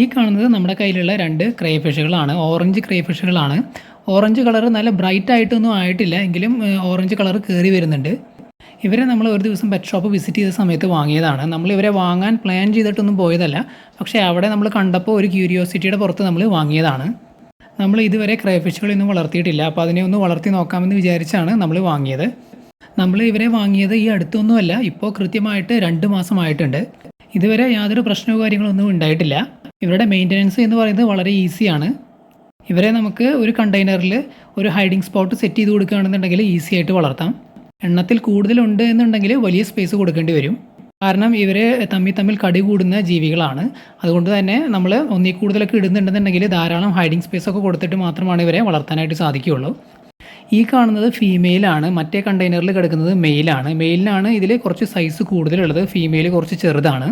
ഈ കാണുന്നത് നമ്മുടെ കയ്യിലുള്ള രണ്ട് ക്രേ ഫിഷുകളാണ് ഓറഞ്ച് ക്രേ ഫിഷുകളാണ് ഓറഞ്ച് കളർ നല്ല ബ്രൈറ്റ് ആയിട്ടൊന്നും ആയിട്ടില്ല. എങ്കിലും ഓറഞ്ച് കളർ കയറി വരുന്നുണ്ട്. ഇവരെ നമ്മൾ ഒരു ദിവസം പെറ്റ് ഷോപ്പ് വിസിറ്റ് ചെയ്ത സമയത്ത് വാങ്ങിയതാണ്. നമ്മൾ ഇവരെ വാങ്ങാൻ പ്ലാൻ ചെയ്തിട്ടൊന്നും പോയതല്ല. പക്ഷേ അവിടെ നമ്മൾ കണ്ടപ്പോൾ ഒരു ക്യൂരിയോസിറ്റിയുടെ പുറത്ത് നമ്മൾ വാങ്ങിയതാണ്. നമ്മൾ ഇതുവരെ ക്രേ ഫിഷുകളൊന്നും വളർത്തിയിട്ടില്ല. അപ്പോൾ അതിനെ ഒന്ന് വളർത്തി നോക്കാമെന്ന് വിചാരിച്ചാണ് നമ്മൾ വാങ്ങിയത്. നമ്മൾ ഇവരെ വാങ്ങിയത് ഈ അടുത്തൊന്നുമല്ല. ഇപ്പോൾ കൃത്യമായിട്ട് രണ്ട് മാസമായിട്ടുണ്ട്. ഇതുവരെ യാതൊരു പ്രശ്നവും കാര്യങ്ങളൊന്നും ഉണ്ടായിട്ടില്ല. ഇവരുടെ മെയിന്റനൻസ് എന്ന് പറയുന്നത് വളരെ ഈസിയാണ് ഇവരെ നമുക്ക് ഒരു കണ്ടെയ്നറിൽ ഒരു ഹൈഡിങ് സ്പോട്ട് സെറ്റ് ചെയ്ത് കൊടുക്കുകയാണെന്നുണ്ടെങ്കിൽ ഈസി ആയിട്ട് വളർത്താം. എണ്ണത്തിൽ കൂടുതലുണ്ട് എന്നുണ്ടെങ്കിൽ വലിയ സ്പേസ് കൊടുക്കേണ്ടി വരും. കാരണം ഇവർ തമ്മിൽ തമ്മിൽ കടി കൂടുന്ന ജീവികളാണ്. അതുകൊണ്ട് തന്നെ നമ്മൾ ഒന്നിൽ കൂടുതലൊക്കെ ഇടുന്നുണ്ടെന്നുണ്ടെങ്കിൽ ധാരാളം ഹൈഡിങ് സ്പേസ് ഒക്കെ കൊടുത്തിട്ട് മാത്രമാണ് ഇവരെ വളർത്താനായിട്ട് സാധിക്കുകയുള്ളൂ. ഈ കാണുന്നത് ഫീമെയിലാണ് മറ്റേ കണ്ടെയ്നറിൽ കിടക്കുന്നത് മെയിലാണ് മെയിലിനാണ് ഇതിൽ കുറച്ച് സൈസ് കൂടുതലുള്ളത്. ഫീമെയിൽ കുറച്ച് ചെറുതാണ്.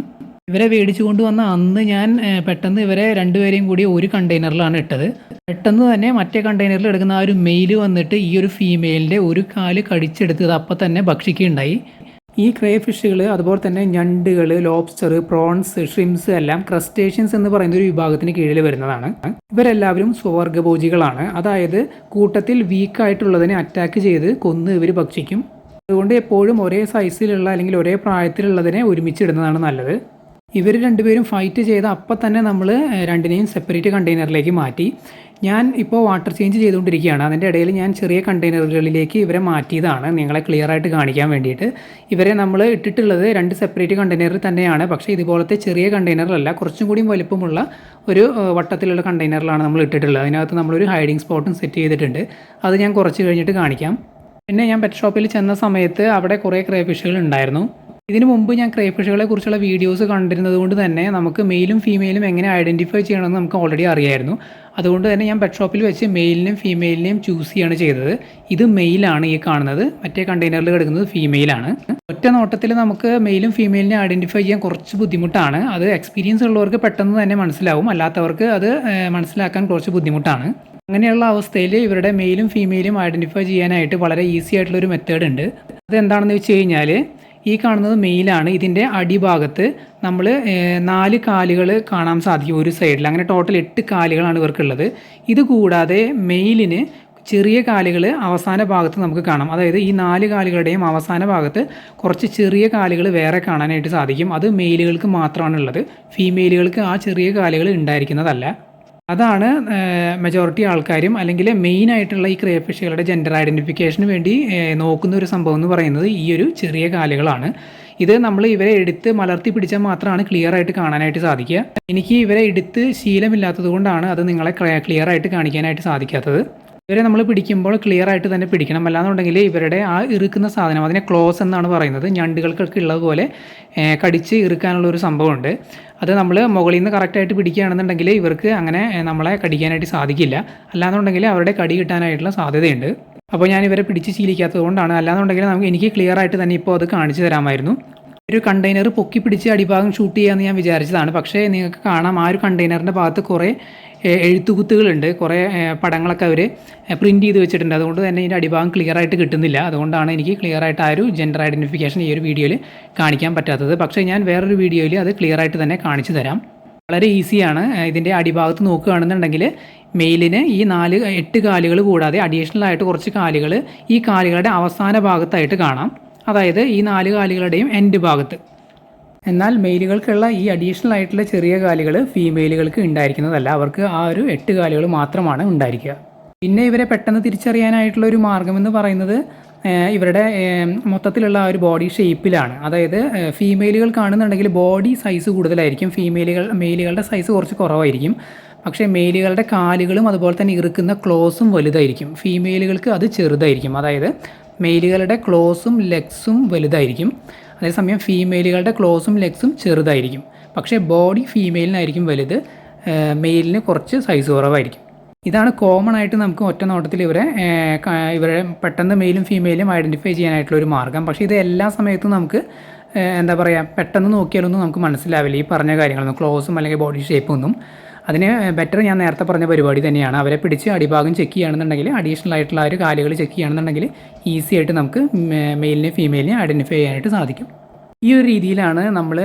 ഇവരെ മേടിച്ചു കൊണ്ടുവന്ന അന്ന് ഞാൻ പെട്ടെന്ന് ഇവരെ രണ്ടുപേരെയും കൂടി ഒരു കണ്ടെയ്നറിലാണ് ഇട്ടത്. പെട്ടെന്ന് തന്നെ മറ്റേ കണ്ടെയ്നറിൽ എടുക്കുന്ന ആ ഒരു മെയിൽ വന്നിട്ട് ഈ ഒരു ഫീമെയിലിന്റെ ഒരു കാൽ കടിച്ചെടുത്തത് അപ്പം തന്നെ ഭക്ഷിക്കുകയുണ്ടായി. ഈ ക്രേ ഫിഷുകൾ അതുപോലെ തന്നെ ഞണ്ടുകൾ ലോബ്സ്റ്റർ പ്രോൺസ് ഷ്രിംസ് എല്ലാം ക്രസ്റ്റേഷ്യൻസ് എന്ന് പറയുന്ന ഒരു വിഭാഗത്തിന് കീഴിൽ വരുന്നതാണ്. ഇവരെല്ലാവരും സ്വവർഗഭോജികളാണ് അതായത് കൂട്ടത്തിൽ വീക്കായിട്ടുള്ളതിനെ അറ്റാക്ക് ചെയ്ത് കൊന്ന് ഇവർ ഭക്ഷിക്കും. അതുകൊണ്ട് എപ്പോഴും ഒരേ സൈസിലുള്ള അല്ലെങ്കിൽ ഒരേ പ്രായത്തിലുള്ളതിനെ ഒരുമിച്ചിടുന്നതാണ് നല്ലത്. ഇവർ രണ്ടുപേരും ഫൈറ്റ് ചെയ്ത അപ്പം തന്നെ നമ്മൾ രണ്ടിനെയും സെപ്പറേറ്റ് കണ്ടെയ്നറിലേക്ക് മാറ്റി. ഞാൻ ഇപ്പോൾ വാട്ടർ ചേഞ്ച് ചെയ്തുകൊണ്ടിരിക്കുകയാണ്. അതിന്റെ ഇടയിൽ ഞാൻ ചെറിയ കണ്ടെയ്നറുകളിലേക്ക് ഇവരെ മാറ്റിയതാണ്. നിങ്ങളെ ക്ലിയർ ആയിട്ട് കാണിക്കാൻ വേണ്ടിയിട്ട്. ഇവരെ നമ്മൾ ഇട്ടിട്ടുള്ളത് രണ്ട് സെപ്പറേറ്റ് കണ്ടെയ്നറിൽ തന്നെയാണ്. പക്ഷേ ഇതുപോലത്തെ ചെറിയ കണ്ടെയ്നറിലല്ല കുറച്ചും കൂടിയും വലുപ്പമുള്ള ഒരു വട്ടത്തിലുള്ള കണ്ടെയ്നറിലാണ് നമ്മൾ ഇട്ടിട്ടുള്ളത്. അതിനകത്ത് നമ്മളൊരു ഹൈഡിങ് സ്പോട്ടും സെറ്റ് ചെയ്തിട്ടുണ്ട്. അത് ഞാൻ കുറച്ച് കഴിഞ്ഞിട്ട് കാണിക്കാം. പിന്നെ ഞാൻ പെറ്റ് ഷോപ്പിൽ ചെന്ന സമയത്ത് അവിടെ കുറേ ക്രേ ഫിഷുകൾ ഉണ്ടായിരുന്നു. ഇതിനു മുമ്പ് ഞാൻ ക്രേ കുറിച്ചുള്ള വീഡിയോസ് കണ്ടിരുന്നത് കൊണ്ട് തന്നെ നമുക്ക് മെയിലും ഫീമെയിലും എങ്ങനെ ഐഡന്റിഫൈ ചെയ്യണമെന്ന് നമുക്ക് ഓൾറെഡി അറിയായിരുന്നു. അതുകൊണ്ട് തന്നെ ഞാൻ പെറ്റ് ഷോപ്പിൽ വെച്ച് മെയിലിനെയും ഫീമെയിലിനെയും ചൂസ് ചെയ്യാണ് ചെയ്തത്. ഇത് മെയിലാണ് ഈ കാണുന്നത്. മറ്റേ കണ്ടെയ്നറിൽ കിടക്കുന്നത് ഫീമെയിലാണ് ഒറ്റ നോട്ടത്തിൽ നമുക്ക് മെയിലും ഫീമെയിലിനെ ഐഡന്റിഫൈ ചെയ്യാൻ കുറച്ച് ബുദ്ധിമുട്ടാണ്. അത് എക്സ്പീരിയൻസ് ഉള്ളവർക്ക് പെട്ടെന്ന് തന്നെ മനസ്സിലാവും. അല്ലാത്തവർക്ക് അത് മനസ്സിലാക്കാൻ കുറച്ച് ബുദ്ധിമുട്ടാണ്. അങ്ങനെയുള്ള അവസ്ഥയിൽ ഇവരുടെ മെയിലും ഫീമെയിലും ഐഡന്റിഫൈ ചെയ്യാനായിട്ട് വളരെ ഈസി ആയിട്ടുള്ളൊരു മെത്തേഡ് ഉണ്ട്. അതെന്താണെന്ന് വെച്ച് കഴിഞ്ഞാൽ ഈ കാണുന്നത് മെയിലാണ് ഇതിന്റെ അടിഭാഗത്ത് നമ്മൾ നാല് കാലുകൾ കാണാൻ സാധിക്കും ഒരു സൈഡിൽ അങ്ങനെ ടോട്ടൽ എട്ട് കാലുകളാണ് ഇവർക്കുള്ളത്. ഇത് കൂടാതെ മെയിലിന് ചെറിയ കാലുകൾ അവസാന ഭാഗത്ത് നമുക്ക് കാണാം. അതായത് ഈ നാല് കാലുകളുടെയും അവസാന ഭാഗത്ത് കുറച്ച് ചെറിയ കാലുകൾ വേറെ കാണാനായിട്ട് സാധിക്കും. അത് മെയിലുകൾക്ക് മാത്രമാണുള്ളത്. ഫീമെയിലുകൾക്ക് ആ ചെറിയ കാലുകൾ ഉണ്ടായിരിക്കുന്നതല്ല. അതാണ് മെജോറിറ്റി ആൾക്കാരും അല്ലെങ്കിൽ മെയിൻ ആയിട്ടുള്ള ഈ ക്രേ ജെൻഡർ ഐഡന്റിഫിക്കേഷന് വേണ്ടി നോക്കുന്ന ഒരു സംഭവം എന്ന് പറയുന്നത് ഈ ഒരു ചെറിയ കാലുകളാണ്. ഇത് നമ്മൾ ഇവരെ എടുത്ത് മലർത്തി പിടിച്ചാൽ മാത്രമാണ് ക്ലിയർ ആയിട്ട് കാണാനായിട്ട് സാധിക്കുക. എനിക്ക് ഇവരെ എടുത്ത് ശീലമില്ലാത്തത് കൊണ്ടാണ് അത് നിങ്ങളെ ക്ലിയർ ആയിട്ട് കാണിക്കാനായിട്ട് സാധിക്കാത്തത്. ഇവരെ നമ്മൾ പിടിക്കുമ്പോൾ ക്ലിയർ ആയിട്ട് തന്നെ പിടിക്കണം. അല്ലാന്നുണ്ടെങ്കിൽ ഇവരുടെ ആ ഇറുക്കുന്ന സാധനം അതിനെ ക്ലോസ് എന്നാണ് പറയുന്നത് ഞണ്ടുകൾക്കൊക്കെ ഉള്ളതുപോലെ കടിച്ച് ഇറുക്കാനുള്ള ഒരു സംഭവമുണ്ട്. അത് നമ്മൾ മുകളിൽ നിന്ന് കറക്റ്റായിട്ട് പിടിക്കുകയാണെന്നുണ്ടെങ്കിൽ ഇവർക്ക് അങ്ങനെ നമ്മളെ കടിക്കാനായിട്ട് സാധിക്കില്ല. അല്ലാന്നുണ്ടെങ്കിൽ അവരുടെ കടി കിട്ടാനായിട്ടുള്ള സാധ്യതയുണ്ട്. അപ്പോൾ ഞാൻ ഇവരെ പിടിച്ച് ശീലിക്കാത്തത് കൊണ്ടാണ്. അല്ലാന്നുണ്ടെങ്കിൽ നമുക്ക് എനിക്ക് ക്ലിയർ ആയിട്ട് തന്നെ ഇപ്പോൾ അത് കാണിച്ചു തരാമായിരുന്നു. ഒരു കണ്ടെയ്നർ പൊക്കി പിടിച്ച് അടിഭാഗം ഷൂട്ട് ചെയ്യാമെന്ന് ഞാൻ വിചാരിച്ചതാണ്. പക്ഷേ നിങ്ങൾക്ക് കാണാം ആ ഒരു കണ്ടെയ്നറിന്റെ ഭാഗത്ത് കുറേ എഴുത്തുകുത്തുകളുണ്ട്. കുറേ പടങ്ങളൊക്കെ അവർ പ്രിന്റ് ചെയ്ത് വെച്ചിട്ടുണ്ട്. അതുകൊണ്ട് തന്നെ ഇതിന്റെ അടിഭാഗം ക്ലിയർ ആയിട്ട് കിട്ടുന്നില്ല. അതുകൊണ്ടാണ് എനിക്ക് ക്ലിയർ ആയിട്ട് ആ ഒരു ജെൻഡർ ഐഡന്റിഫിക്കേഷൻ ഈ ഒരു വീഡിയോയിൽ കാണിക്കാൻ പറ്റാത്തത്. പക്ഷേ ഞാൻ വേറൊരു വീഡിയോയിൽ അത് ക്ലിയർ ആയിട്ട് തന്നെ കാണിച്ചു തരാം. വളരെ ഈസിയാണ് ഇതിന്റെ അടിഭാഗത്ത് നോക്കുകയാണെന്നുണ്ടെങ്കിൽ മെയിലിന് ഈ നാല് എട്ട് കാലുകൾ കൂടാതെ അഡീഷണൽ ആയിട്ട് കുറച്ച് കാലുകൾ ഈ കാലുകളുടെ അവസാന ഭാഗത്തായിട്ട് കാണാം. അതായത് ഈ നാല് കാലുകളുടെയും എൻഡ് ഭാഗത്ത്. എന്നാൽ മെയിലുകൾക്കുള്ള ഈ അഡീഷണൽ ആയിട്ടുള്ള ചെറിയ കാലുകൾ ഫീമെയിലുകൾക്ക് ഉണ്ടായിരിക്കുന്നതല്ല. അവർക്ക് ആ ഒരു എട്ട് കാലുകൾ മാത്രമാണ് ഉണ്ടായിരിക്കുക. പിന്നെ ഇവരെ പെട്ടെന്ന് തിരിച്ചറിയാനായിട്ടുള്ള ഒരു മാർഗം എന്ന് പറയുന്നത് ഇവരുടെ മൊത്തത്തിലുള്ള ആ ഒരു ബോഡി ഷേപ്പിലാണ് അതായത് ഫീമെയിലുകൾ കാണുന്നുണ്ടെങ്കിൽ ബോഡി സൈസ് കൂടുതലായിരിക്കും. ഫീമെയിലുകൾ മെയിലുകളുടെ സൈസ് കുറച്ച് കുറവായിരിക്കും. പക്ഷേ മെയിലുകളുടെ കാലുകളും അതുപോലെ തന്നെ ഇറുക്കുന്ന ക്ലോസും വലുതായിരിക്കും. ഫീമെയിലുകൾക്ക് അത് ചെറുതായിരിക്കും. അതായത് മെയിലുകളുടെ ക്ലോസും ലെഗ്സും വലുതായിരിക്കും. അതേസമയം ഫീമെയിലുകളുടെ ക്ലോസും ലെഗ്സും ചെറുതായിരിക്കും. പക്ഷേ ബോഡി ഫീമെയിലിനായിരിക്കും വലുത്. മെയിലിന് കുറച്ച് സൈസ് കുറവായിരിക്കും. ഇതാണ് കോമൺ ആയിട്ട് നമുക്ക് ഒറ്റ നോട്ടത്തിൽ ഇവരെ ഇവരെ പെട്ടെന്ന് മെയിലും ഫീമെയിലും ഐഡന്റിഫൈ ചെയ്യാനായിട്ടുള്ള ഒരു മാർഗം. പക്ഷേ ഇത് എല്ലാ സമയത്തും നമുക്ക് എന്താ പറയുക പെട്ടെന്ന് നോക്കിയാലൊന്നും നമുക്ക് മനസ്സിലാവില്ല ഈ പറഞ്ഞ കാര്യങ്ങളൊന്നും. ക്ലോസും അല്ലെങ്കിൽ ബോഡി ഷേപ്പൊന്നും അതിന് ബെറ്റർ ഞാൻ നേരത്തെ പറഞ്ഞ പരിപാടി തന്നെയാണ്. അവരെ പിടിച്ച് അടിഭാഗം ചെക്ക് ചെയ്യുകയാണെന്നുണ്ടെങ്കിൽ അഡീഷണൽ ആയിട്ടുള്ള ഒരു കാലുകൾ ചെക്ക് ചെയ്യുകയാണെന്നുണ്ടെങ്കിൽ ഈസി ആയിട്ട് നമുക്ക് മെയിലിനെ ഫീമെയിലിനെ ഐഡന്റിഫൈ ചെയ്യാനായിട്ട് സാധിക്കും. ഈ ഒരു രീതിയിലാണ് നമ്മൾ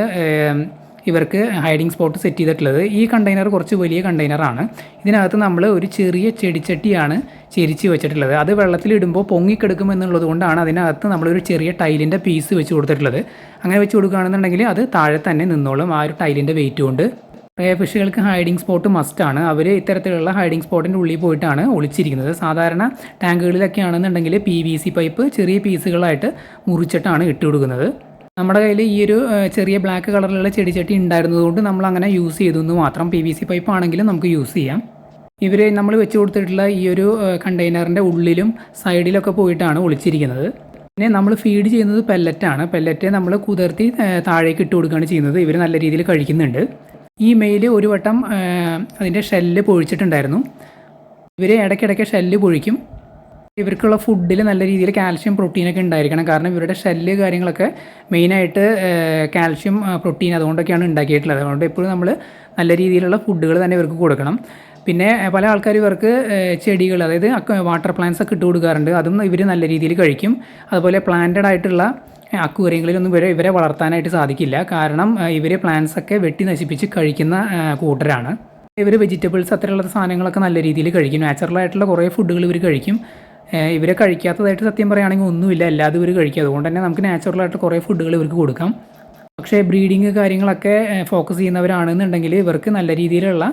ഇവർക്ക് ഹൈഡിങ് സ്പോട്ട് സെറ്റ് ചെയ്തിട്ടുള്ളത്. ഈ കണ്ടെയ്നർ കുറച്ച് വലിയ കണ്ടെയ്നറാണ് ഇതിനകത്ത് നമ്മൾ ഒരു ചെറിയ ചെടിച്ചട്ടിയാണ് ചെരിച്ച് വെച്ചിട്ടുള്ളത്. അത് വെള്ളത്തിലിടുമ്പോൾ പൊങ്ങിക്കെടുക്കും എന്നുള്ളത് കൊണ്ടാണ് അതിനകത്ത് നമ്മളൊരു ചെറിയ ടൈലിന്റെ പീസ് വെച്ച് കൊടുത്തിട്ടുള്ളത്. അങ്ങനെ വെച്ച് കൊടുക്കുകയാണെന്നുണ്ടെങ്കിൽ അത് താഴെ തന്നെ നിന്നോളും ആ ഒരു ടൈലിന്റെ വെയിറ്റ് കൊണ്ട്. പ്രേ ഫിഷുകൾക്ക് ഹൈഡിങ് സ്പോട്ട് മസ്റ്റാണ് അവർ ഇത്തരത്തിലുള്ള ഹൈഡിങ് സ്പോട്ടിന്റെ ഉള്ളിൽ പോയിട്ടാണ് ഒളിച്ചിരിക്കുന്നത്. സാധാരണ ടാങ്കുകളിലൊക്കെ ആണെന്നുണ്ടെങ്കിൽ പി വി സി പൈപ്പ് ചെറിയ പീസുകളായിട്ട് മുറിച്ചിട്ടാണ് ഇട്ട് കൊടുക്കുന്നത്. നമ്മുടെ കയ്യിൽ ഈ ഒരു ചെറിയ ബ്ലാക്ക് കളറിലുള്ള ചെടിച്ചട്ടി ഉണ്ടായിരുന്നതുകൊണ്ട് നമ്മൾ അങ്ങനെ യൂസ് ചെയ്തു എന്ന് മാത്രം പി വി സി പൈപ്പ് ആണെങ്കിലും നമുക്ക് യൂസ് ചെയ്യാം. ഇവർ നമ്മൾ വെച്ച് കൊടുത്തിട്ടുള്ള ഈ ഒരു കണ്ടെയ്നറിന്റെ ഉള്ളിലും സൈഡിലൊക്കെ പോയിട്ടാണ് ഒളിച്ചിരിക്കുന്നത്. പിന്നെ നമ്മൾ ഫീഡ് ചെയ്യുന്നത് പെല്ലറ്റാണ് പെല്ലറ്റ് നമ്മൾ കുതിർത്തി താഴേക്ക് ഇട്ട് കൊടുക്കുകയാണ് ചെയ്യുന്നത്. ഇവർ നല്ല രീതിയിൽ കഴിക്കുന്നുണ്ട്. ഈ മെയിൽ ഒരു വട്ടം അതിന്റെ ഷെല്ല് പൊഴിച്ചിട്ടുണ്ടായിരുന്നു. ഇവർ ഇടയ്ക്കിടയ്ക്ക് ഷെല്ല് പൊഴിക്കും. ഇവർക്കുള്ള ഫുഡിൽ നല്ല രീതിയിൽ കാൽഷ്യം പ്രോട്ടീനൊക്കെ ഉണ്ടായിരിക്കണം. കാരണം ഇവരുടെ ഷെല്ല് കാര്യങ്ങളൊക്കെ മെയിനായിട്ട് കാൽഷ്യം പ്രോട്ടീൻ അതുകൊണ്ടൊക്കെയാണ് ഉണ്ടാക്കിയിട്ടുള്ളത്. അതുകൊണ്ട് എപ്പോഴും നമ്മൾ നല്ല രീതിയിലുള്ള ഫുഡുകൾ തന്നെ ഇവർക്ക് കൊടുക്കണം. പിന്നെ പല ആൾക്കാർ ഇവർക്ക് ചെടികൾ അതായത് വാട്ടർ പ്ലാന്റ്സ് ഒക്കെ ഇട്ട് കൊടുക്കാറുണ്ട്. അതും ഇവർ നല്ല രീതിയിൽ കഴിക്കും. അതുപോലെ പ്ലാന്റഡ് ആയിട്ടുള്ള അക്വേറിയങ്ങളിലൊന്നും ഇവരെ ഇവരെ വളർത്താനായിട്ട് സാധിക്കില്ല. കാരണം ഇവരെ പ്ലാന്റ്സ് ഒക്കെ വെട്ടി നശിപ്പിച്ച് കഴിക്കുന്ന കൂട്ടരാണ്. ഇവർ വെജിറ്റബിൾസ് അത്തരമുള്ള സാധനങ്ങളൊക്കെ നല്ല രീതിയിൽ കഴിക്കും. നാച്ചുറൽ ആയിട്ടുള്ള കുറേ ഫുഡുകൾ ഇവർ കഴിക്കും. ഇവരെ കഴിക്കാത്തതായിട്ട് സത്യം പറയുകയാണെങ്കിൽ ഒന്നുമില്ല. അല്ലാതെ ഇവർ കഴിക്കും. അതുകൊണ്ട് തന്നെ നമുക്ക് നാച്ചുറലായിട്ട് കുറേ ഫുഡുകൾ ഇവർക്ക് കൊടുക്കാം. പക്ഷേ ബ്രീഡിങ് കാര്യങ്ങളൊക്കെ ഫോക്കസ് ചെയ്യുന്നവരാണെന്നുണ്ടെങ്കിൽ ഇവർക്ക് നല്ല രീതിയിലുള്ള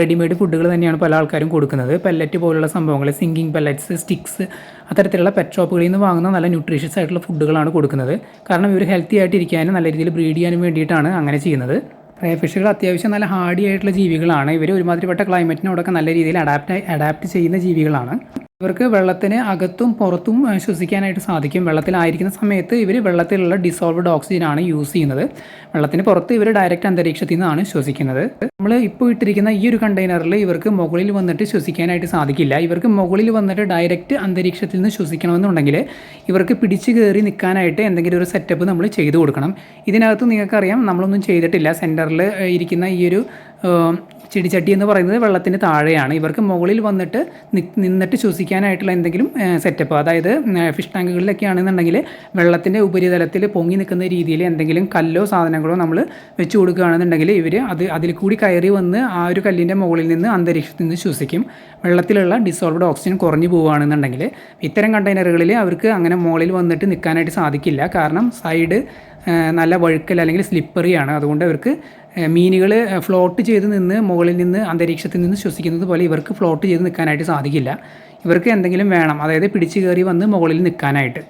റെഡിമെയ്ഡ് ഫുഡുകൾ തന്നെയാണ് പല ആൾക്കാരും കൊടുക്കുന്നത്. പെല്ലറ്റ് പോലുള്ള സംഭവങ്ങൾ സിങ്കിങ് പെല്ലറ്റ്സ് സ്റ്റിക്സ് അത്തരത്തിലുള്ള പെറ്റ് ഷോപ്പുകളിൽ നിന്ന് വാങ്ങുന്ന നല്ല ന്യൂട്രീഷ്യസ് ആയിട്ടുള്ള ഫുഡുകളാണ് കൊടുക്കുന്നത്. കാരണം ഇവർ ഹെൽത്തി ആയിട്ടിരിക്കാനും നല്ല രീതിയിൽ ബ്രീഡ് ചെയ്യാനും വേണ്ടിയിട്ടാണ് അങ്ങനെ ചെയ്യുന്നത്. റേ ഫിഷുകൾ അത്യാവശ്യം നല്ല ഹാർഡി ആയിട്ടുള്ള ജീവികളാണ്. ഇവർ ഒരുമാതിരിപ്പെട്ട ക്ലൈമറ്റിനോടൊക്കെ നല്ല രീതിയിൽ അഡാപ്റ്റ് അഡാപ്റ്റ് ചെയ്യുന്ന ജീവികളാണ്. ഇവർക്ക് വെള്ളത്തിന് അകത്തും പുറത്തും ശ്വസിക്കാനായിട്ട് സാധിക്കും. വെള്ളത്തിലായിരിക്കുന്ന സമയത്ത് ഇവർ വെള്ളത്തിലുള്ള ഡിസോൾവ്ഡ് ഓക്സിജൻ ആണ് യൂസ് ചെയ്യുന്നത്. വെള്ളത്തിന് പുറത്ത് ഇവർ ഡയറക്റ്റ് അന്തരീക്ഷത്തിൽ നിന്നാണ് ശ്വസിക്കുന്നത്. നമ്മൾ ഇപ്പോൾ ഇട്ടിരിക്കുന്ന ഈ ഒരു കണ്ടെയ്നറിൽ ഇവർക്ക് മുകളിൽ വന്നിട്ട് ശ്വസിക്കാനായിട്ട് സാധിക്കില്ല. ഇവർക്ക് മുകളിൽ വന്നിട്ട് ഡയറക്റ്റ് അന്തരീക്ഷത്തിൽ നിന്ന് ശ്വസിക്കണമെന്നുണ്ടെങ്കിൽ ഇവർക്ക് പിടിച്ചു കയറി നിൽക്കാനായിട്ട് എന്തെങ്കിലും ഒരു സെറ്റപ്പ് നമ്മൾ ചെയ്തു കൊടുക്കണം. ഇതിനകത്ത് നിങ്ങൾക്കറിയാം നമ്മളൊന്നും ചെയ്തിട്ടില്ല. സെന്ററിൽ ഇരിക്കുന്ന ഈ ഒരു ചെടിച്ചട്ടി എന്ന് പറയുന്നത് വെള്ളത്തിന് താഴെയാണ്. ഇവർക്ക് മുകളിൽ വന്നിട്ട് നിന്നിട്ട് ശ്വസിക്കാനായിട്ടുള്ള എന്തെങ്കിലും സെറ്റപ്പ് അതായത് ഫിഷ് ടാങ്കുകളിലൊക്കെ ആണെന്നുണ്ടെങ്കിൽ വെള്ളത്തിന്റെ ഉപരിതലത്തിൽ പൊങ്ങി നിൽക്കുന്ന രീതിയിൽ എന്തെങ്കിലും കല്ലോ സാധനങ്ങളോ നമ്മൾ വെച്ച് കൊടുക്കുകയാണെന്നുണ്ടെങ്കിൽ ഇവർ അത് അതിൽ കൂടി കയറി വന്ന് ആ ഒരു കല്ലിന്റെ മുകളിൽ നിന്ന് അന്തരീക്ഷത്തിൽ നിന്ന് ശ്വസിക്കും. വെള്ളത്തിലുള്ള ഡിസോൾവ്ഡ് ഓക്സിജൻ കുറഞ്ഞു പോവുകയാണെന്നുണ്ടെങ്കിൽ ഇത്തരം കണ്ടെയ്നറുകളിൽ അവർക്ക് അങ്ങനെ മുകളിൽ വന്നിട്ട് നിൽക്കാനായിട്ട് സാധിക്കില്ല. കാരണം സൈഡ് നല്ല വഴുക്കൽ അല്ലെങ്കിൽ സ്ലിപ്പറിയാണ് അതുകൊണ്ട് അവർക്ക് മീനുകൾ ഫ്ലോട്ട് ചെയ്ത് നിന്ന് മുകളിൽ നിന്ന് അന്തരീക്ഷത്തിൽ നിന്ന് ശ്വസിക്കുന്നത് പോലെ ഇവർക്ക് ഫ്ലോട്ട് ചെയ്ത് നിൽക്കാനായിട്ട് സാധിക്കില്ല. ഇവർക്ക് എന്തെങ്കിലും വേണം. അതായത് പിടിച്ചു കയറി വന്ന് മുകളിൽ നിൽക്കാനായിട്ട്.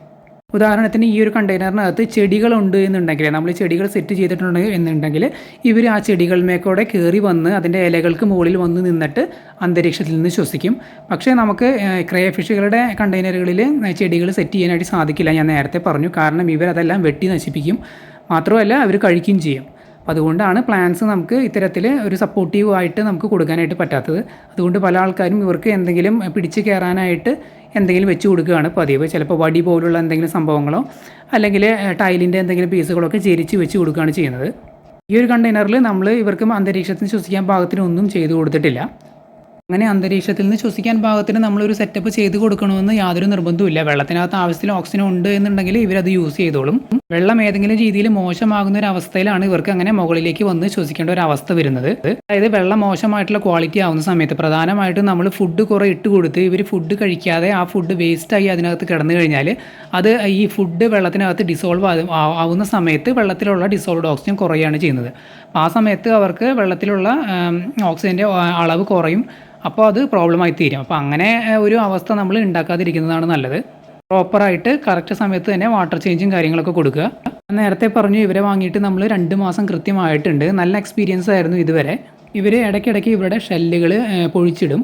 ഉദാഹരണത്തിന് ഈ ഒരു കണ്ടെയ്നറിനകത്ത് ചെടികളുണ്ട് എന്നുണ്ടെങ്കിൽ നമ്മൾ ചെടികൾ സെറ്റ് ചെയ്തിട്ടുണ്ട് എന്നുണ്ടെങ്കിൽ ഇവർ ആ ചെടികളിലേക്കൂടെ കയറി വന്ന് അതിന്റെ ഇലകൾക്ക് മുകളിൽ വന്ന് നിന്നിട്ട് അന്തരീക്ഷത്തിൽ നിന്ന് ശ്വസിക്കും. പക്ഷേ നമുക്ക് ക്രേ ഫിഷുകളുടെ കണ്ടെയ്നറുകളിൽ ചെടികൾ സെറ്റ് ചെയ്യാനായിട്ട് സാധിക്കില്ല. ഞാൻ നേരത്തെ പറഞ്ഞു കാരണം ഇവരതെല്ലാം വെട്ടി നശിപ്പിക്കും. മാത്രമല്ല അവർ കഴിക്കുകയും ചെയ്യും. അതുകൊണ്ടാണ് പ്ലാൻസ് നമുക്ക് ഇത്തരത്തിൽ ഒരു സപ്പോർട്ടീവ് ആയിട്ട് നമുക്ക് കൊടുക്കാനായിട്ട് പറ്റാത്തത്. അതുകൊണ്ട് പല ആൾക്കാരും ഇവർക്ക് എന്തെങ്കിലും പിടിച്ച് കയറാനായിട്ട് എന്തെങ്കിലും വെച്ച് കൊടുക്കുകയാണ് പതിവ്. ചിലപ്പോൾ വടി പോലുള്ള എന്തെങ്കിലും സംഭവങ്ങളോ അല്ലെങ്കിൽ ടൈലിന്റെ എന്തെങ്കിലും പീസുകളൊക്കെ ചെരിച്ച് വെച്ച് കൊടുക്കുകയാണ് ചെയ്യുന്നത്. ഈ ഒരു കണ്ടെയ്നറിൽ നമ്മൾ ഇവർക്ക് അന്തരീക്ഷത്തിന് ശ്വസിക്കാൻ പാകത്തിന് ഒന്നും ചെയ്തു കൊടുത്തിട്ടില്ല. അങ്ങനെ അന്തരീക്ഷത്തിൽ നിന്ന് ശ്വസിക്കാൻ പാകത്തിന് നമ്മളൊരു സെറ്റപ്പ് ചെയ്ത് കൊടുക്കണമെന്ന് യാതൊരു നിർബന്ധവുമില്ല. വെള്ളത്തിനകത്ത് ആവശ്യത്തിന് ഓക്സിജൻ ഉണ്ട് എന്നുണ്ടെങ്കിൽ ഇവരത് യൂസ് ചെയ്തോളും. വെള്ളം ഏതെങ്കിലും രീതിയിൽ മോശമാകുന്ന ഒരു അവസ്ഥയിലാണ് ഇവർക്ക് അങ്ങനെ മുകളിലേക്ക് വന്ന് ശ്വസിക്കേണ്ട ഒരു അവസ്ഥ വരുന്നത്. അതായത് വെള്ളം മോശമായിട്ടുള്ള ക്വാളിറ്റി ആവുന്ന സമയത്ത് പ്രധാനമായിട്ടും നമ്മൾ ഫുഡ് കുറേ ഇട്ട് കൊടുത്ത് ഇവർ ഫുഡ് കഴിക്കാതെ ആ ഫുഡ് വേസ്റ്റായി അതിനകത്ത് കിടന്നു കഴിഞ്ഞാൽ അത് ഈ ഫുഡ് വെള്ളത്തിനകത്ത് ഡിസോൾവ് ആവുന്ന സമയത്ത് വെള്ളത്തിലുള്ള ഡിസോൾവ്ഡ് ഓക്സിജൻ കുറയുകയാണ് ചെയ്യുന്നത്. ആ സമയത്ത് അവർക്ക് വെള്ളത്തിലുള്ള ഓക്സിജന്റെ അളവ് കുറയും. അപ്പോൾ അത് പ്രോബ്ലമായി തീരും. അപ്പോൾ അങ്ങനെ ഒരു അവസ്ഥ നമ്മൾ ഉണ്ടാക്കാതിരിക്കുന്നതാണ് നല്ലത്. പ്രോപ്പറായിട്ട് കറക്റ്റ് സമയത്ത് തന്നെ വാട്ടർ ചേഞ്ചും കാര്യങ്ങളൊക്കെ കൊടുക്കുക. നേരത്തെ പറഞ്ഞു ഇവരെ വാങ്ങിയിട്ട് നമ്മൾ രണ്ട് മാസം കൃത്യമായിട്ടുണ്ട്. നല്ല എക്സ്പീരിയൻസ് ആയിരുന്നു ഇതുവരെ. ഇവർ ഇടയ്ക്കിടയ്ക്ക് ഇവരുടെ ഷെല്ലുകൾ പൊഴിച്ചിടും.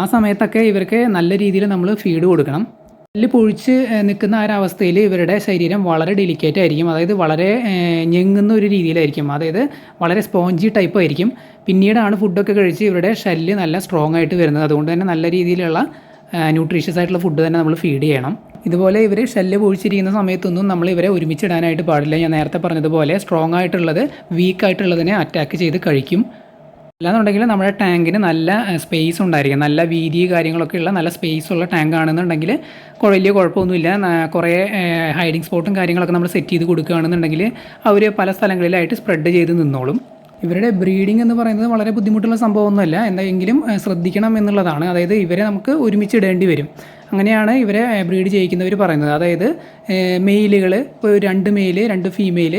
ആ സമയത്തൊക്കെ ഇവർക്ക് നല്ല രീതിയിൽ നമ്മൾ ഫീഡ് കൊടുക്കണം. ഷെല്ല് പൊഴിച്ച് നിൽക്കുന്ന ആ ഒരു ഇവരുടെ ശരീരം വളരെ ഡെലിക്കേറ്റ് ആയിരിക്കും. അതായത് വളരെ ഞെങ്ങുന്ന ഒരു രീതിയിലായിരിക്കും. അതായത് വളരെ സ്പോഞ്ചി ടൈപ്പ് ആയിരിക്കും. പിന്നീടാണ് ഫുഡൊക്കെ കഴിച്ച് ഇവരുടെ ഷെല്ല് നല്ല സ്ട്രോങ് ആയിട്ട് വരുന്നത്. അതുകൊണ്ട് തന്നെ നല്ല രീതിയിലുള്ള ന്യൂട്രീഷ്യസ് ആയിട്ടുള്ള ഫുഡ് തന്നെ നമ്മൾ ഫീഡ് ചെയ്യണം. ഇതുപോലെ ഇവർ ഷെല്ല് പൊഴിച്ചിരിക്കുന്ന സമയത്തൊന്നും നമ്മൾ ഇവരെ ഒരുമിച്ചിടാനായിട്ട് പാടില്ല. ഞാൻ നേരത്തെ പറഞ്ഞതുപോലെ സ്ട്രോങ് ആയിട്ടുള്ളത് വീക്ക് ആയിട്ടുള്ളതിനെ അറ്റാക്ക് ചെയ്ത് കഴിക്കും. അല്ലാന്നുണ്ടെങ്കിൽ നമ്മുടെ ടാങ്കിന് നല്ല സ്പേസ് ഉണ്ടായിരിക്കും നല്ല വീതി കാര്യങ്ങളൊക്കെ ഉള്ള നല്ല സ്പേസ് ഉള്ള ടാങ്ക് ആണെന്നുണ്ടെങ്കിൽ വലിയ കുഴപ്പമൊന്നുമില്ല. കുറേ ഹൈഡിങ് സ്പോട്ടും കാര്യങ്ങളൊക്കെ നമ്മൾ സെറ്റ് ചെയ്ത് കൊടുക്കുകയാണെന്നുണ്ടെങ്കിൽ അവർ പല സ്ഥലങ്ങളിലായിട്ട് സ്പ്രെഡ് ചെയ്ത് നിന്നോളും. ഇവരുടെ ബ്രീഡിംഗ് എന്ന് പറയുന്നത് വളരെ ബുദ്ധിമുട്ടുള്ള സംഭവമൊന്നുമല്ല. എന്തെങ്കിലും ശ്രദ്ധിക്കണം എന്നുള്ളതാണ്. അതായത് ഇവരെ നമുക്ക് ഒരുമിച്ച് ഇടേണ്ടി വരും. അങ്ങനെയാണ് ഇവരെ ബ്രീഡ് ചെയ്യിക്കുന്നവർ പറയുന്നത്. അതായത് മെയിലുകൾ ഇപ്പോൾ രണ്ട് മെയിൽ രണ്ട് ഫീമെയിൽ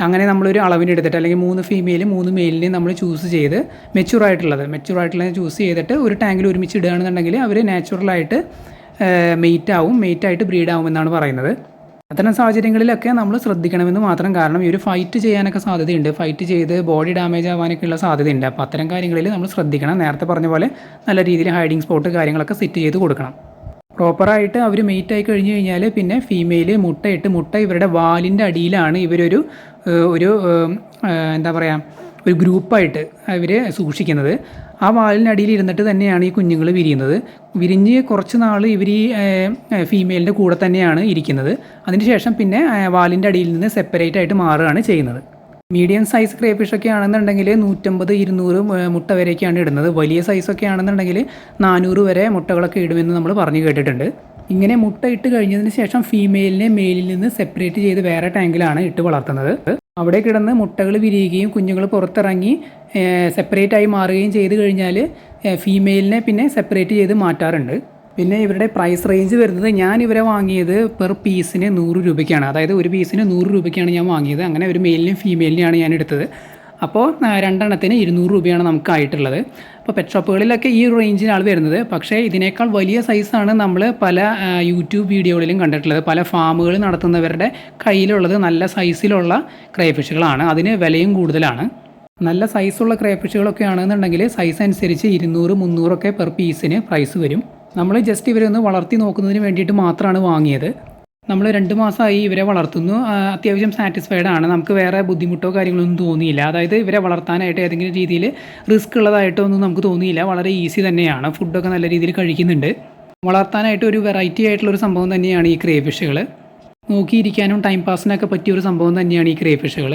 അങ്ങനെ നമ്മളൊരു അളവിന് എടുത്തിട്ട് അല്ലെങ്കിൽ മൂന്ന് ഫീമെയിൽ മൂന്ന് മെയിലിനെ നമ്മൾ ചൂസ് ചെയ്ത് മെച്യൂർ ആയിട്ടുള്ളത് മെച്യൂർ ആയിട്ടുള്ളത് ചൂസ് ചെയ്തിട്ട് ഒരു ടാങ്കിൽ ഒരുമിച്ച് ഇടുകയാണെന്നുണ്ടെങ്കിൽ അവർ നാച്ചുറലായിട്ട് മെയ്റ്റ് ആവും മെയ്റ്റ് ആയിട്ട് ബ്രീഡ് ആവും എന്നാണ് പറയുന്നത്. അത്തരം സാഹചര്യങ്ങളിലൊക്കെ നമ്മൾ ശ്രദ്ധിക്കണമെന്ന് മാത്രം കാരണം ഈ ഒരു ഫൈറ്റ് ചെയ്യാനൊക്കെ സാധ്യതയുണ്ട്. ഫൈറ്റ് ചെയ്ത് ബോഡി ഡാമേജ് ആവാനൊക്കെ ഉള്ള സാധ്യതയുണ്ട്. അപ്പോൾ അത്തരം കാര്യങ്ങളിൽ നമ്മൾ ശ്രദ്ധിക്കണം. നേരത്തെ പറഞ്ഞ പോലെ നല്ല രീതിയിൽ ഹൈഡിങ് സ്പോട്ട് കാര്യങ്ങളൊക്കെ സെറ്റ് ചെയ്ത് കൊടുക്കണം. പ്രോപ്പറായിട്ട് അവർ മെയ്റ്റ് ആയി കഴിഞ്ഞ് കഴിഞ്ഞാൽ പിന്നെ ഫീമെയിൽ മുട്ടയിട്ട് മുട്ട ഇവരുടെ വാലിന്റെ അടിയിലാണ് ഇവരൊരു ഒരു എന്താ പറയുക ഒരു ഗ്രൂപ്പായിട്ട് ഇവർ സൂക്ഷിക്കുന്നത്. ആ വാലിനടിയിൽ ഇരുന്നിട്ട് തന്നെയാണ് ഈ കുഞ്ഞുങ്ങൾ വിരിയുന്നത്. വിരിഞ്ഞ് കുറച്ച് നാൾ ഇവർ ഈ ഫീമെയിലിന്റെ കൂടെ തന്നെയാണ് ഇരിക്കുന്നത്. അതിനുശേഷം പിന്നെ വാലിന്റെ അടിയിൽ നിന്ന് സെപ്പറേറ്റ് ആയിട്ട് മാറുകയാണ് ചെയ്യുന്നത്. മീഡിയം സൈസ് ക്രേഫിഷ് ഒക്കെ ആണെന്നുണ്ടെങ്കിൽ നൂറ്റമ്പത് ഇരുന്നൂറ് മുട്ട വരെയൊക്കെയാണ് ഇടുന്നത്. വലിയ സൈസൊക്കെ ആണെന്നുണ്ടെങ്കിൽ നാനൂറ് വരെ മുട്ടകളൊക്കെ ഇടുമെന്ന് നമ്മൾ പറഞ്ഞു കേട്ടിട്ടുണ്ട്. ഇങ്ങനെ മുട്ട ഇട്ട് കഴിഞ്ഞതിന് ശേഷം ഫീമെയിലിനെ മെയിലിൽ നിന്ന് സെപ്പറേറ്റ് ചെയ്ത് വേറെ ടാങ്കിലാണ് ഇട്ട് വളർത്തുന്നത്. അവിടെ കിടന്ന് മുട്ടകൾ വിരിയുകയും കുഞ്ഞുങ്ങൾ പുറത്തിറങ്ങി സെപ്പറേറ്റ് ആയി മാറുകയും ചെയ്ത് കഴിഞ്ഞാൽ ഫീമെയിലിനെ പിന്നെ സെപ്പറേറ്റ് ചെയ്ത് മാറ്റാറുണ്ട്. പിന്നെ ഇവരുടെ പ്രൈസ് റേഞ്ച് വരുന്നത് ഞാൻ ഇവരെ വാങ്ങിയത് പെർ പീസിന് നൂറ് രൂപയ്ക്കാണ്. അതായത് ഒരു പീസിന് നൂറ് രൂപയ്ക്കാണ് ഞാൻ വാങ്ങിയത്. അങ്ങനെ ഒരു മെയിലിനും ഫീമെയിലിനെയാണ് ഞാൻ എടുത്തത്. അപ്പോൾ രണ്ടെണ്ണത്തിന് ഇരുന്നൂറ് രൂപയാണ് നമുക്കായിട്ടുള്ളത് അപ്പോൾ പെറ്റ് ഷോപ്പുകളിലൊക്കെ ഈ റേഞ്ചിനാണ് വരുന്നത്. പക്ഷേ ഇതിനേക്കാൾ വലിയ സൈസാണ് നമ്മൾ പല യൂട്യൂബ് വീഡിയോകളിലും കണ്ടിട്ടുള്ളത്. പല ഫാമുകൾ നടത്തുന്നവരുടെ കയ്യിലുള്ളത് നല്ല സൈസിലുള്ള ക്രൈഫിഷുകളാണ് അതിന് വിലയും കൂടുതലാണ്. നല്ല സൈസുള്ള ക്രേഫിഷുകളൊക്കെ ആണെന്നുണ്ടെങ്കിൽ സൈസ് അനുസരിച്ച് ഇരുന്നൂറ് മുന്നൂറൊക്കെ പെർ പീസിന് പ്രൈസ് വരും. നമ്മൾ ജസ്റ്റ് ഇവരൊന്ന് വളർത്തി നോക്കുന്നതിന് വേണ്ടിയിട്ട് മാത്രമാണ് വാങ്ങിയത്. നമ്മൾ രണ്ട് മാസമായി ഇവരെ വളർത്തുന്നു. അത്യാവശ്യം സാറ്റിസ്ഫൈഡ് ആണ്. നമുക്ക് വേറെ ബുദ്ധിമുട്ടോ കാര്യങ്ങളൊന്നും തോന്നിയില്ല. അതായത് ഇവരെ വളർത്താനായിട്ട് ഏതെങ്കിലും രീതിയിൽ റിസ്ക് ഉള്ളതായിട്ടോ ഒന്നും നമുക്ക് തോന്നിയില്ല. വളരെ ഈസി തന്നെയാണ്. ഫുഡൊക്കെ നല്ല രീതിയിൽ കഴിക്കുന്നുണ്ട്. വളർത്താനായിട്ട് ഒരു വെറൈറ്റി ആയിട്ടുള്ള ഒരു സംഭവം തന്നെയാണ് ഈ ക്രേഫിഷുകൾ നോക്കിയിരിക്കാനും ടൈം പാസിനൊക്കെ പറ്റിയ ഒരു സംഭവം തന്നെയാണ് ഈ ക്രേഫിഷുകൾ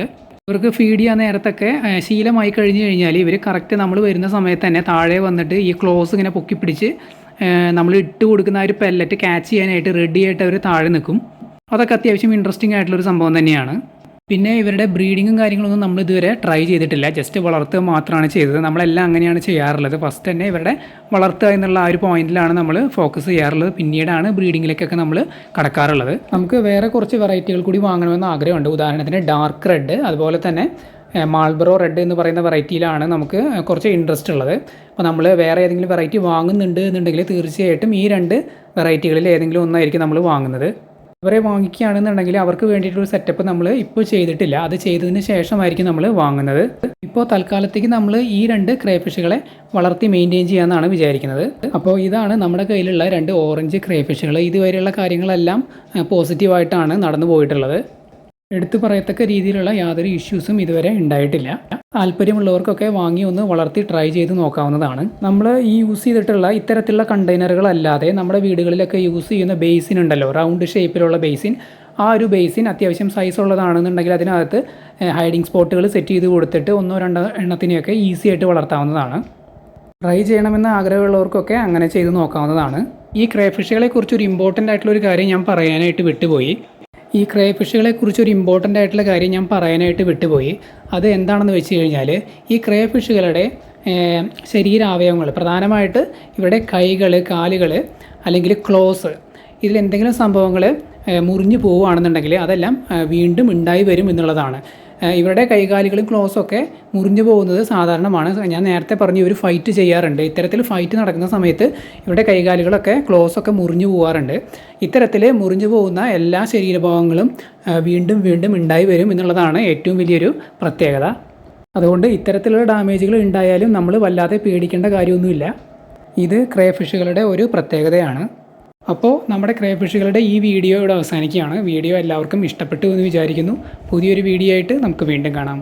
ഇവർക്ക് ഫീഡ് ചെയ്യാൻ നേരത്തൊക്കെ ശീലമായി കഴിഞ്ഞ് കഴിഞ്ഞാൽ ഇവർ കറക്റ്റ് നമ്മൾ വരുന്ന സമയത്ത് തന്നെ താഴെ വന്നിട്ട് ഈ ക്ലോസ് ഇങ്ങനെ പൊക്കി പിടിച്ച് നമ്മൾ ഇട്ട് കൊടുക്കുന്ന ആ ഒരു പെല്ലറ്റ് ക്യാച്ച് ചെയ്യാനായിട്ട് റെഡി ആയിട്ട് അവർ താഴെ നിൽക്കും. അതൊക്കെ അത്യാവശ്യം ഇൻട്രസ്റ്റിംഗ് ആയിട്ടുള്ളൊരു സംഭവം തന്നെയാണ്. പിന്നെ ഇവരുടെ ബ്രീഡിങ്ങും കാര്യങ്ങളൊന്നും നമ്മൾ ഇതുവരെ ട്രൈ ചെയ്തിട്ടില്ല. ജസ്റ്റ് വളർത്തുക മാത്രമാണ് ചെയ്തത്. നമ്മളെല്ലാം അങ്ങനെയാണ് ചെയ്യാറുള്ളത്. ഫസ്റ്റ് തന്നെ ഇവരുടെ വളർത്തുക എന്നുള്ള ആ ഒരു പോയിന്റിലാണ് നമ്മൾ ഫോക്കസ് ചെയ്യാറുള്ളത്. പിന്നീടാണ് ബ്രീഡിങ്ങിലേക്കൊക്കെ നമ്മൾ കടക്കാറുള്ളത്. നമുക്ക് വേറെ കുറച്ച് വെറൈറ്റികൾ കൂടി വാങ്ങണമെന്ന് ആഗ്രഹമുണ്ട്. ഉദാഹരണത്തിന് ഡാർക്ക് റെഡ് അതുപോലെ തന്നെ മാൾബറോ റെഡ് എന്ന് പറയുന്ന വെറൈറ്റിയിലാണ് നമുക്ക് കുറച്ച് ഇൻട്രസ്റ്റ് ഉള്ളത്. അപ്പോൾ നമ്മൾ വേറെ ഏതെങ്കിലും വെറൈറ്റി വാങ്ങുന്നുണ്ട് എന്നുണ്ടെങ്കിൽ തീർച്ചയായിട്ടും ഈ രണ്ട് വെറൈറ്റികളിൽ ഏതെങ്കിലും ഒന്നായിരിക്കും നമ്മൾ വാങ്ങുന്നത്. അവരെ വാങ്ങിക്കുകയാണെന്നുണ്ടെങ്കിൽ അവർക്ക് വേണ്ടിയിട്ടൊരു സെറ്റപ്പ് നമ്മൾ ഇപ്പോൾ ചെയ്തിട്ടില്ല. അത് ചെയ്തതിന് ശേഷമായിരിക്കും നമ്മൾ വാങ്ങുന്നത്. ഇപ്പോൾ തൽക്കാലത്തേക്ക് നമ്മൾ ഈ രണ്ട് ക്രേഫിഷുകളെ വളർത്തി മെയിന്റെയിൻ ചെയ്യാമെന്നാണ് വിചാരിക്കുന്നത്. അപ്പോൾ ഇതാണ് നമ്മുടെ കയ്യിലുള്ള രണ്ട് ഓറഞ്ച് ക്രേഫിഷുകൾ ഇതുവരെയുള്ള കാര്യങ്ങളെല്ലാം പോസിറ്റീവായിട്ടാണ് നടന്നു പോയിട്ടുള്ളത്. എടുത്തു പറയത്തക്ക രീതിയിലുള്ള യാതൊരു ഇഷ്യൂസും ഇതുവരെ ഉണ്ടായിട്ടില്ല. താല്പര്യമുള്ളവർക്കൊക്കെ വാങ്ങി ഒന്ന് വളർത്തി ട്രൈ ചെയ്ത് നോക്കാവുന്നതാണ്. നമ്മൾ ഈ യൂസ് ചെയ്തിട്ടുള്ള ഇത്തരത്തിലുള്ള കണ്ടെയ്നറുകളല്ലാതെ നമ്മുടെ വീടുകളിലൊക്കെ യൂസ് ചെയ്യുന്ന ബേസിൻ ഉണ്ടല്ലോ റൗണ്ട് ഷേപ്പിലുള്ള ബേസിൻ ആ ഒരു ബേസിൻ അത്യാവശ്യം സൈസ് ഉള്ളതാണെന്നുണ്ടെങ്കിൽ അതിനകത്ത് ഹൈഡിങ് സ്പോട്ടുകൾ സെറ്റ് ചെയ്ത് കൊടുത്തിട്ട് ഒന്നോ രണ്ടോ എണ്ണത്തിനെയൊക്കെ ഈസി ആയിട്ട് വളർത്താവുന്നതാണ്. ട്രൈ ചെയ്യണമെന്ന് ആഗ്രഹമുള്ളവർക്കൊക്കെ അങ്ങനെ ചെയ്ത് നോക്കാവുന്നതാണ്. ഈ ക്രേഫിഷുകളെ കുറിച്ച് ഒരു ഇമ്പോർട്ടന്റ് ആയിട്ടുള്ള ഒരു കാര്യം ഞാൻ പറയാനായിട്ട് വിട്ടുപോയി. ഈ ക്രേഫിഷുകളെ കുറിച്ച് ഒരു ഇമ്പോർട്ടന്റ് ആയിട്ടുള്ള കാര്യം ഞാൻ പറയാനായിട്ട് വിട്ടുപോയി. അത് എന്താണെന്ന് വെച്ച് കഴിഞ്ഞാൽ ഈ ക്രേഫിഷുകളുടെ ശരീര ശരീരാവയവങ്ങൾ പ്രധാനമായിട്ട് ഇവരുടെ കൈകൾ കാലുകൾ അല്ലെങ്കിൽ ക്ലോസ് ഇതിൽ എന്തെങ്കിലും സംഭവങ്ങൾ മുറിഞ്ഞു പോവുകയാണെന്നുണ്ടെങ്കിൽ അതെല്ലാം വീണ്ടും ഉണ്ടായി വരും എന്നുള്ളതാണ്. ഇവരുടെ കൈകാലികളും ക്ലോസും ഒക്കെ മുറിഞ്ഞു പോകുന്നത് സാധാരണമാണ്. ഞാൻ നേരത്തെ പറഞ്ഞു ഇവർ ഫൈറ്റ് ചെയ്യാറുണ്ട്. ഇത്തരത്തിൽ ഫൈറ്റ് നടക്കുന്ന സമയത്ത് ഇവരുടെ കൈകാലുകളൊക്കെ ക്ലോസൊക്കെ മുറിഞ്ഞു പോകാറുണ്ട് ഇത്തരത്തിൽ മുറിഞ്ഞു പോകുന്ന എല്ലാ ശരീരഭാഗങ്ങളും വീണ്ടും വീണ്ടും ഉണ്ടായി വരും എന്നുള്ളതാണ് ഏറ്റവും വലിയൊരു പ്രത്യേകത. അതുകൊണ്ട് ഇത്തരത്തിലുള്ള ഡാമേജുകൾ ഉണ്ടായാലും നമ്മൾ വല്ലാതെ പേടിക്കേണ്ട കാര്യമൊന്നുമില്ല. ഇത് ക്രേഫിഷുകളുടെ ഒരു പ്രത്യേകതയാണ്. അപ്പോൾ നമ്മുടെ ക്രയപക്ഷികളുടെ ഈ വീഡിയോ ഇവിടെ അവസാനിക്കുകയാണ്. വീഡിയോ എല്ലാവർക്കും ഇഷ്ടപ്പെട്ടു എന്ന് വിചാരിക്കുന്നു. പുതിയൊരു വീഡിയോ ആയിട്ട് നമുക്ക് വീണ്ടും കാണാം.